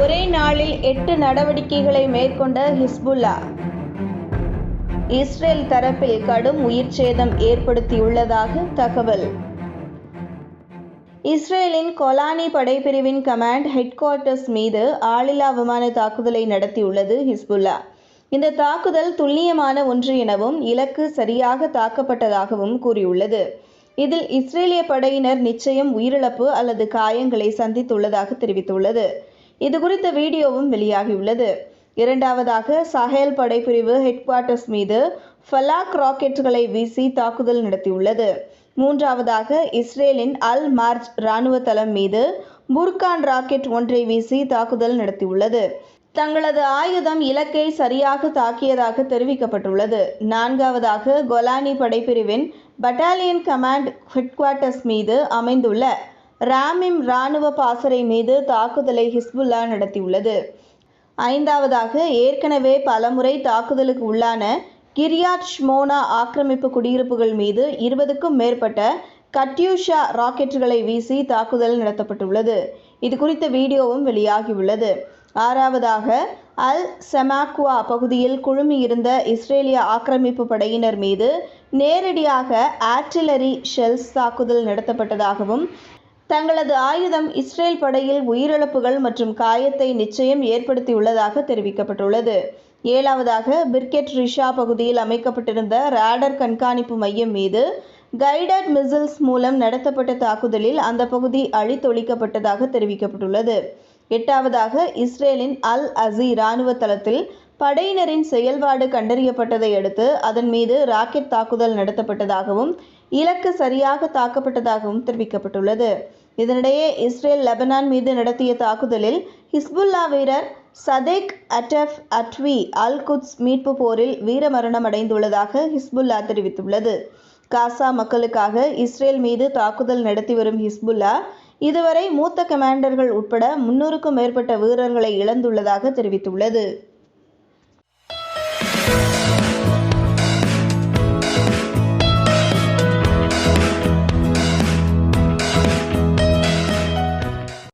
ஒரே நாளில் எட்டு நடவடிக்கைகளை மேற்கொண்ட ஹிஸ்புல்லா. இஸ்ரேல் தரப்பில் கடும் உயிர் சேதம் ஏற்படுத்தியுள்ளதாக தகவல். இஸ்ரேலின் கொலானி படைப்பிரிவின் கமாண்ட் ஹெட் குவார்ட்டர்ஸ் மீது ஆளில்லா விமான தாக்குதலை நடத்தியுள்ளது ஹிஸ்புல்லா. இந்த தாக்குதல் துல்லியமான ஒன்று எனவும் இலக்கு சரியாக தாக்கப்பட்டதாகவும் கூறியுள்ளது. இதில் இஸ்ரேலிய படையினர் நிச்சயம் உயிரிழப்பு அல்லது காயங்களை சந்தித்துள்ளதாக தெரிவித்துள்ளது. இது குறித்த வீடியோவும் வெளியாகியுள்ளது. இரண்டாவதாக சஹேல் படைப்பிரிவு ஹெட் குவார்ட்டர்ஸ் மீது ஃபலாக் ராக்கெட்டுகளை வீசி தாக்குதல் நடத்தியுள்ளது. மூன்றாவதாக இஸ்ரேலின் அல் மார்ஜ் இராணுவ தளம் மீது புர்கான் ராக்கெட் ஒன்றை வீசி தாக்குதல் நடத்தியுள்ளது. தங்களது ஆயுதம் இலக்கை சரியாக தாக்கியதாக தெரிவிக்கப்பட்டுள்ளது. நான்காவதாக கொலானி படைப்பிரிவின் பட்டாலியன் கமாண்ட் ஹெட் குவார்ட்டர்ஸ் மீது அமைந்துள்ள ராமிம் இராணுவ பாசறை மீது தாக்குதலை ஹிஸ்புல்லா நடத்தியுள்ளது. ஐந்தாவதாக ஏற்கனவே பலமுறை தாக்குதலுக்கு உள்ளான கிரியாட் ஷ்மோனா ஆக்கிரமிப்பு குடியிருப்புகள் மீது இருபதுக்கும் மேற்பட்ட கட்யூஷா ராக்கெட்டுகளை வீசி தாக்குதல் நடத்தப்பட்டுள்ளது. இது குறித்த வீடியோவும் வெளியாகியுள்ளது. ஆறாவதாக அல் செமாக்குவா பகுதியில் குழுமியிருந்த இஸ்ரேலிய ஆக்கிரமிப்பு படையினர் மீது நேரடியாக ஆர்டிலரி ஷெல்ஸ் தாக்குதல் நடத்தப்பட்டதாகவும் தங்களது ஆயுதம் இஸ்ரேல் படையில் உயிரிழப்புகள் மற்றும் காயத்தை நிச்சயம் ஏற்படுத்தியுள்ளதாக தெரிவிக்கப்பட்டுள்ளது. ஏழாவதாக பிர்கெட் ரிஷா பகுதியில் அமைக்கப்பட்டிருந்த ரேடர் கண்காணிப்பு மையம் மீது கைடட் மிசில்ஸ் மூலம் நடத்தப்பட்ட தாக்குதலில் அந்த பகுதி அழித்தொழிக்கப்பட்டதாக தெரிவிக்கப்பட்டுள்ளது. எட்டாவதாக இஸ்ரேலின் அல் அசி இராணுவ தளத்தில் படையினரின் செயல்பாடு கண்டறியப்பட்டதை அடுத்து அதன் மீது ராக்கெட் தாக்குதல் நடத்தப்பட்டதாகவும் இலக்கு சரியாக தாக்கப்பட்டதாகவும் தெரிவிக்கப்பட்டுள்ளது. இதனிடையே இஸ்ரேல் லெபனான் மீது நடத்திய தாக்குதலில் ஹிஸ்புல்லா வீரர் சதேக் அட்டஃப் அட்வி அல் குத்ஸ் மீட்பு போரில் வீரமரணம் அடைந்துள்ளதாக ஹிஸ்புல்லா தெரிவித்துள்ளது. காசா மக்களுக்காக இஸ்ரேல் மீது தாக்குதல் நடத்தி வரும் ஹிஸ்புல்லா இதுவரை மூத்த கமாண்டர்கள் உட்பட முன்னூறுக்கும் மேற்பட்ட வீரர்களை இழந்துள்ளதாக தெரிவித்துள்ளது.